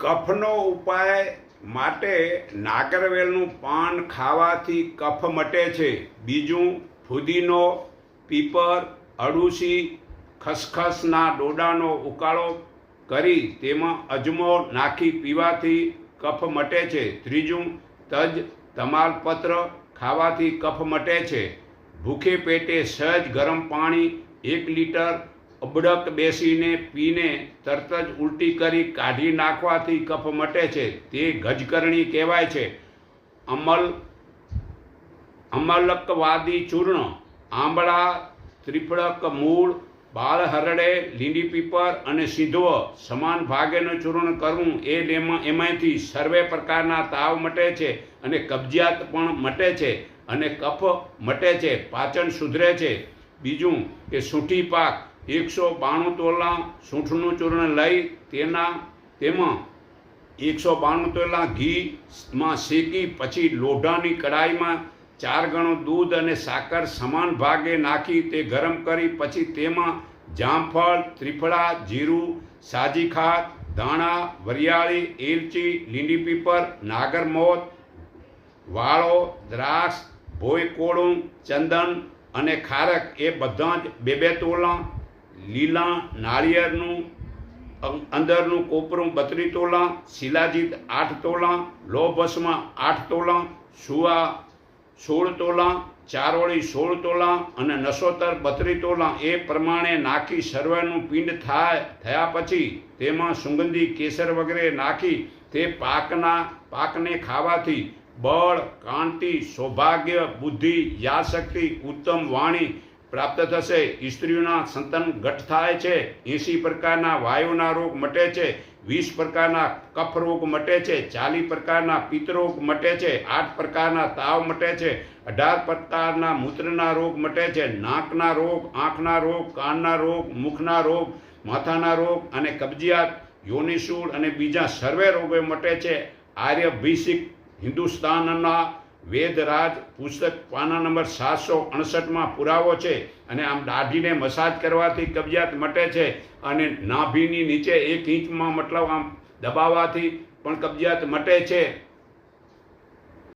કફનો ઉપાય માટે નાગરવેલનું પાન ખાવાથી કફ મટે છે. બીજું, ફુદીનો, પીપર અડુસી ખસખસના ડોડાનો ઉકાળો કરી તેમાં અજમો નાખી પીવાથી કફ મટે છે. ત્રીજું, તજ, તમાલપત્ર ખાવાથી કફ મટે છે. ભૂખે પેટે સહજ ગરમ પાણી એક લીટર અબડક બેસીને પીને તરત જ ઉલટી કરી કાઢી નાખવાથી કફ મટે છે. તે ગજકરણી કહેવાય છે. અમલ અમલકવાદી ચૂર્ણ, આંબળા, ત્રિફળક મૂળ, બાળ હરડે, લીંડી પીપર અને સીધો સમાન ભાગેનું ચૂર્ણ કરવું એ એમાં એમાંથી સર્વે પ્રકારના તાવ મટે છે અને કબજિયાત પણ મટે છે અને કફ મટે છે. પાચન સુધરે છે. બીજું કે સૂઠી પાક એકસો બાણું તોલા સૂંઠનું ચૂર્ણ લઈ તેના તેમાં એકસો બાણું તોલા ઘીમાં શેકી, પછી લોઢાની કડાઈમાં ચાર ગણું દૂધ અને સાકર સમાન ભાગે નાખી તે ગરમ કરી, પછી તેમાં જામફળ, ત્રિફળા, જીરું સાજી ખાત ધાણા, વરિયાળી, એલચી, લીંડી પીપર નાગરમોત વાળો, દ્રાક્ષ ભોયકોળું ચંદન અને ખારક એ બધા જ બે બે તોલા લીલા નાળિયેરનું અંદરનું કોપરું બત્રી તોલા, શિલાજીત આઠ તોલા, લોભસમાં આઠ તોલા, સુવા સોળ તોલા, ચારોળી સોળ તોલા અને નસોતર બત્રી તોલા એ પ્રમાણે નાખી સર્વનું પિંડ થાય, થયા પછી તેમાં સુગંધી, કેસર વગેરે નાખી તે પાકના, પાકને ખાવાથી બળ, કાંતિ, સૌભાગ્ય, બુદ્ધિ, યાદશક્તિ, ઉત્તમ વાણી પ્રાપ્ત થશે. સ્ત્રીઓના સંતાન ઘટ થાય છે. એંસી પ્રકારના વાયુના રોગ મટે છે. વીસ પ્રકારના કફ રોગ મટે છે. ચાલીસ પ્રકારના પિત્તરોગ મટે છે. આઠ પ્રકારના તાવ મટે છે. અઢાર પ્રકારના મૂત્રના રોગ મટે છે. નાકના રોગ, આંખના રોગ, કાનના રોગ, મુખના રોગ, માથાના રોગ અને કબજિયાત યોનિસૂળ અને બીજા સર્વે રોગો મટે છે. આર્યભિષિક હિન્દુસ્તાનના વેદરાજ પુસ્તક પાના નંબર સાતસો અડસઠમાં પુરાવો છે અને આમ દાઢીને મસાજ કરવાથી કબજિયાત મટે છે અને નાભીની નીચે એક ઇંચમાં મતલબ આમ દબાવવાથી પણ કબજિયાત મટે છે.